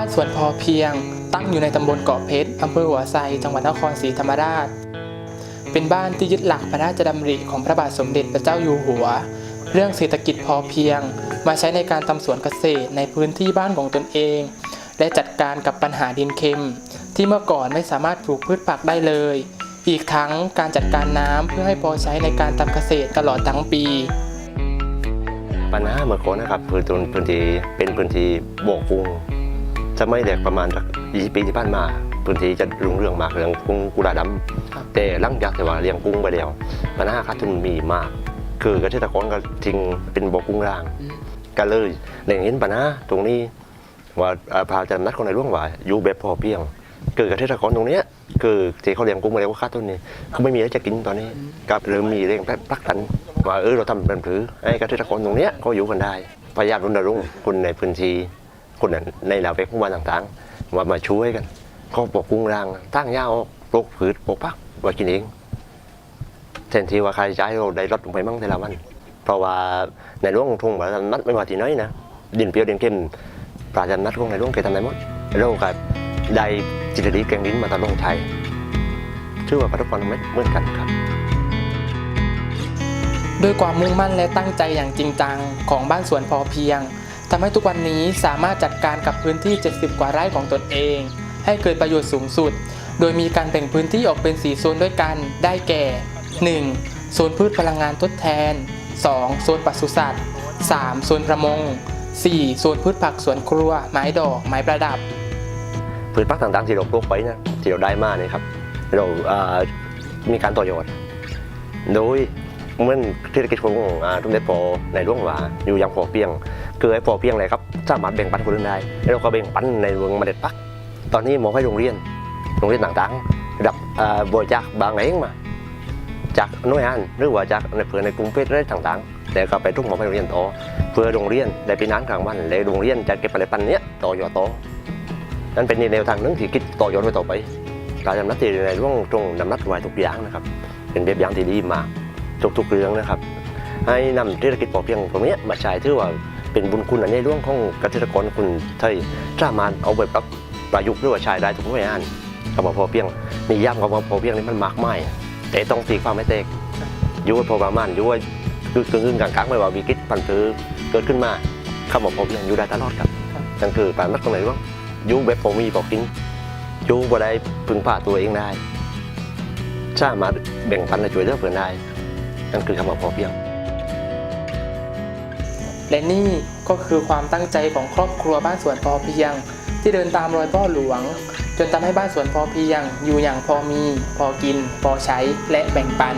านสวนพอเพียง ตั้งอยู่ในตำบลเกาะเพชรอำเภอหัวไซจังหวัดนครศรีธรรมราช เป็นบ้านที่ยึดหลักพระราชดำริของพระบาทสมเด็จพระเจ้าอยู่หัว เรื่องเศรษฐกิจพอเพียง มาใช้ในการทำสวนเกษตรในพื้นที่บ้านของตนเอง และจัดการกับปัญหาดินเค็ม ที่เมื่อก่อนไม่สามารถปลูกพืชผักได้เลย อีกทั้งการจัดการน้ำเพื่อให้พอใช้ในการทำเกษตรตลอดทั้งปีปัญหาเมื่อก่อนนะครับพื้นที่พื้นที่เป็นพื้นที่บ่อกุ้ง จะไม่แดกประมาณสัก20 ปีที่ผ่านมาพื้นที่จะรุ่งเรืองมากเรื่องกุ้งกุลาดครับำแต่หลังจากที่ว่าเลี้ยงกุ้งไปแล้วปัญหาขาดทุนมีมาก คือเกษตรกรก็ทิ้งเป็นบ่อกุ้งร้างก็เลยเล็งเห็นปัญหาตรงนี้ว่าเอ่อพระราชดำนัดของในหลวงว่าอยู่แบบพอเพียงคือเกษตรกรตรงเนี้ยคือที่เขาเลี้ยงกุ้งมาแล้วก็ค่าต้นนี้เขาไม่มีอะไรจะกินตอนนี้ก็เริ่มมีเรื่องผลักดันว่าเออเราทำเป็นผือให้เกษตรกรตรงเนี้ยเขาอยู่กันได้พยายามรณรงค์คนในพื้นที่ คนในแนวเวกผู้ว่าต่างๆว่ามาช่วยกันเขาปกกุ้งรางตั้งยาวปลูกผืชปลูกพักไว่ากินเองแทนที่ว่าค่าใช้จ่ายเราได้ลดลงไปมั่งแต่ละวัน เพราะว่าในหลวงทุ่งพระราชนัดไม่ว่าที่ไหนนะดินเปรี้ยวดินเค็มพระราชนัดของในหลวงแกทำได้หมดเราก็ได้จิตรดีแกงดินมาตลอดไทยชื่อว่าประสบความสำเร็จเหมือนกันครับด้วยความมุ่งมั่นและตั้งใจอย่างจริงจังของบ้านสวนพอเพียง ทำให้ทุกวันนี้สามารถจัดการกับพื้นที่ 70 กว่าไร่ของตนเอง ให้เกิดประโยชน์สูงสุด โดยมีการแบ่งพื้นที่ออกเป็น 4 โซนด้วยกัน ได้แก่ 1. โซนพืชพลังงานทดแทน 2. โซนปศุสัตว์ 3. โซนประมง 4. โซนพืชผักสวนครัว ไม้ดอก ไม้ประดับ พืชพักต่างๆที่เราปลูกไว้นะที่เราได้มาเนี่ยครับเรามีการต่อยอดโดย มื่อนเศรษฐกิจของทุนเด็ดพอในร่วงหวาอยู่อย่างพอเพียง คือไอ้พอเพียงเลยครับสามารถแบ่งปันคนอื่นได้แล้วเราก็แบ่งปันในวงมาเมล็ดพัก ตอนนี้มองให้โรงเรียนโรงเรียนต่างๆระดับบริจาคบางเองมา จากหน่วยงานหรือว่าจากในเพื่อในกลุ่มเฟซอะไรต่างๆ แต่ก็ไปทุ่งหมอไปโรงเรียนต่อเพื่อโรงเรียนได้เป็นน้านกลางวันและโรงเรียนจะเก็บผลิตภัณฑ์เนี้ยต่อยอดต่อนั่นเป็นแนวทางหนึ่งที่คิดต่อยอดไปต่อไปการดำนัดที่ในร่วงตรงดำนัดไว้ทุกอย่างนะครับ เป็นแบบอย่างที่ดีมาก ทุกๆเรื่องนะครับ ให้นำเศรษฐกิจพอเพียงตรงนี้มาใช้ถือว่าเป็นบุญคุณอันใหญ่หลวงของเกษตรกรคนไทยสามารถเอาไปปรับประยุกต์หรือว่าใช้ได้ทุกหน่วยงานคำว่าพอเพียงนิยามคำว่าพอเพียงนี่มันมากมายแต่ต้องตีความไม่แตกอยู่ไว้พอประมาณอยู่ไว้คือกึ่งกลางๆไม่ว่าวิกฤตพันธุ์เกิดขึ้นมาคำว่าพอเพียงอยู่ได้ตลอดครับนั่นคือการนัดตรงไหนร่วงอยู่แบบพอมีพอกินอยู่บ่ได้พึ่งพาตัวเองได้สามารถแบ่งปันและช่วยเหลือเพื่อนได้ นั่นคือคำว่าพอเพียง และนี่ก็คือความตั้งใจของครอบครัวบ้านสวนพอเพียง ที่เดินตามรอยพ่อหลวง จนทำให้บ้านสวนพอเพียง อยู่อย่างพอมี พอกิน พอใช้และแบ่งปัน